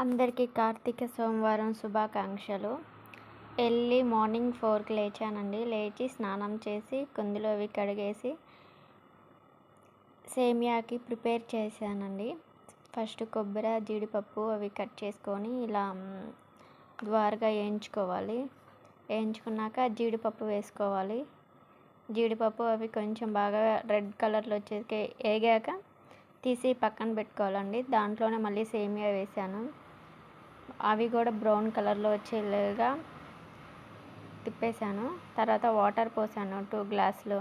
అందరికీ కార్తీక సోమవారం శుభాకాంక్షలు. ఎర్లీ మార్నింగ్ ఫోర్కి లేచానండి. లేచి స్నానం చేసి కుందులు అవి కడిగేసి సేమియాకి ప్రిపేర్ చేశానండి. ఫస్ట్ కొబ్బరి జీడిపప్పు అవి కట్ చేసుకొని ఇలా ద్వారగా వేయించుకోవాలి. వేయించుకున్నాక జీడిపప్పు వేసుకోవాలి. జీడిపప్పు అవి కొంచెం బాగా రెడ్ కలర్లో వచ్చేసి వేగాక తీసి పక్కన పెట్టుకోవాలండి. దాంట్లోనే మళ్ళీ సేమియా వేసాను అవి కూడా బ్రౌన్ కలర్లో వచ్చేలాగా తిప్పేశాను. తర్వాత వాటర్ పోసాను టూ గ్లాసులు.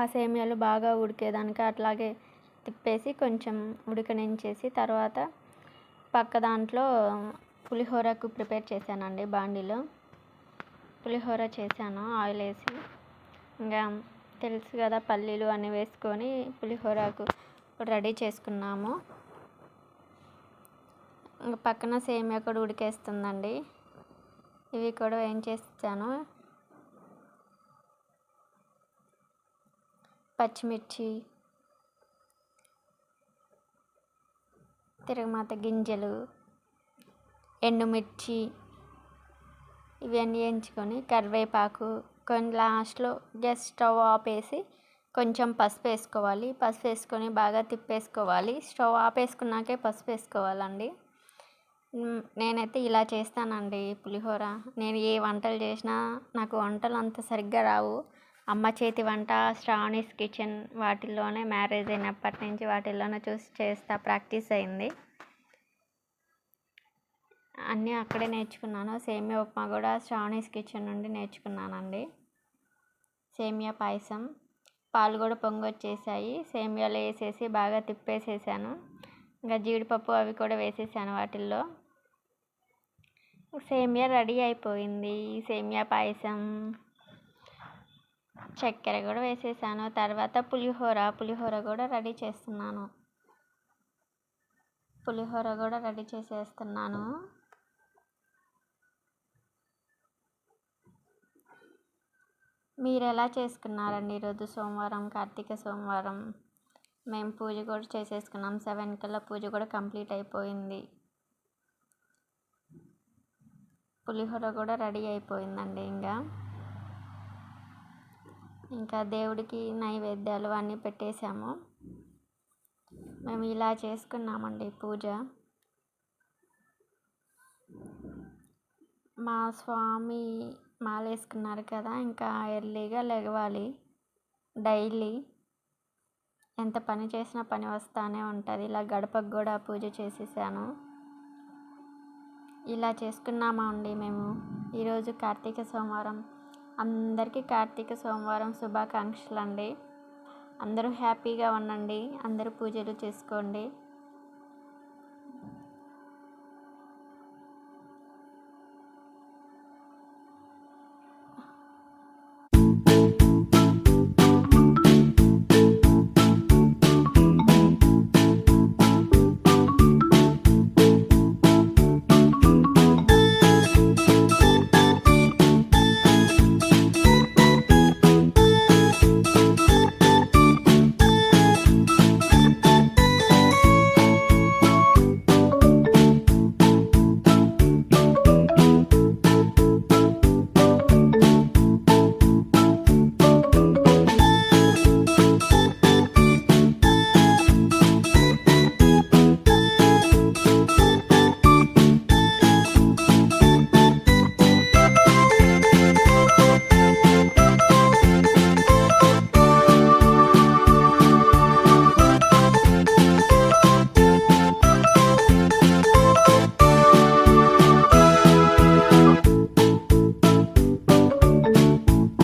ఆ సేమియాలు బాగా ఉడికేదానికి అట్లాగే తిప్పేసి కొంచెం ఉడకనించేసి తర్వాత పక్క దాంట్లో పులిహోరకు ప్రిపేర్ చేశానండి బాండీలో. పులిహోర చేశాను ఆయిల్ వేసి. ఇంకా తెలుసు కదా పల్లీలు అన్నీ వేసుకొని పులిహోరకు రెడీ చేసుకున్నాము. పక్కన సేమియా కూడా ఉడికేస్తుందండి. ఇవి కూడా ఏం చేస్తాను పచ్చిమిర్చి తిరగమాత గింజలు ఎండుమిర్చి ఇవన్నీ ఎంచుకొని కరివేపాకు కొన్ని లాస్ట్లో గ్యాస్ స్టవ్ ఆపేసి కొంచెం పసుపు వేసుకోవాలి. పసుపు వేసుకొని బాగా తిప్పేసుకోవాలి. స్టవ్ ఆపేసుకున్నాకే పసుపు వేసుకోవాలండి. నేనైతే ఇలా చేస్తానండి పులిహోర. నేను ఏ వంటలు చేసినా నాకు వంటలు అంత సరిగ్గా రావు. అమ్మ చేతి వంట శ్రావణీస్ కిచెన్ వాటిల్లోనే మ్యారేజ్ అయినప్పటి నుంచి వాటిల్లోనే చూసి చేస్తా ప్రాక్టీస్ అయింది. అన్నీ అక్కడే నేర్చుకున్నాను. సేమియా ఉప్మా కూడా శ్రావణీస్ కిచెన్ నుండి నేర్చుకున్నానండి. సేమియా పాయసం. పాలు కూడా పొంగొచ్చేసాయి. సేమియాలు వేసేసి బాగా తిప్పేసేసాను. ఇంకా జీడిపప్పు అవి కూడా వేసేసాను వాటిల్లో. సేమియా రెడీ అయిపోయింది. సేమియా పాయసం చక్కెర కూడా వేసేసాను. తర్వాత పులిహోర పులిహోర కూడా రెడీ చేస్తున్నాను. పులిహోర కూడా రెడీ చేసేస్తున్నాను. మీరు ఎలా చేసుకున్నారండి ఈరోజు సోమవారం కార్తీక సోమవారం? మేము పూజ కూడా చేసేసుకున్నాం. సెవెన్ కల్లా పూజ కూడా కంప్లీట్ అయిపోయింది. పులిహోర కూడా రెడీ అయిపోయిందండి ఇంకా. ఇంకా దేవుడికి నైవేద్యాలు అన్నీ పెట్టేశాము. మేము ఇలా చేసుకున్నామండి పూజ. మా స్వామి మాలేసుకున్నారు కదా ఇంకా ఎర్లీగా లెగవాలి డైలీ ఎంత పని చేసినా పని వస్తానే ఉంటుంది. ఇలా గడపకు కూడా పూజ చేసేసాను. ఇలా చేసుకున్నామా అండి మేము. ఈరోజు కార్తీక సోమవారం. అందరికీ కార్తీక సోమవారం శుభాకాంక్షలు అండి అందరూ హ్యాపీగా ఉండండి. అందరూ పూజలు చేసుకోండి.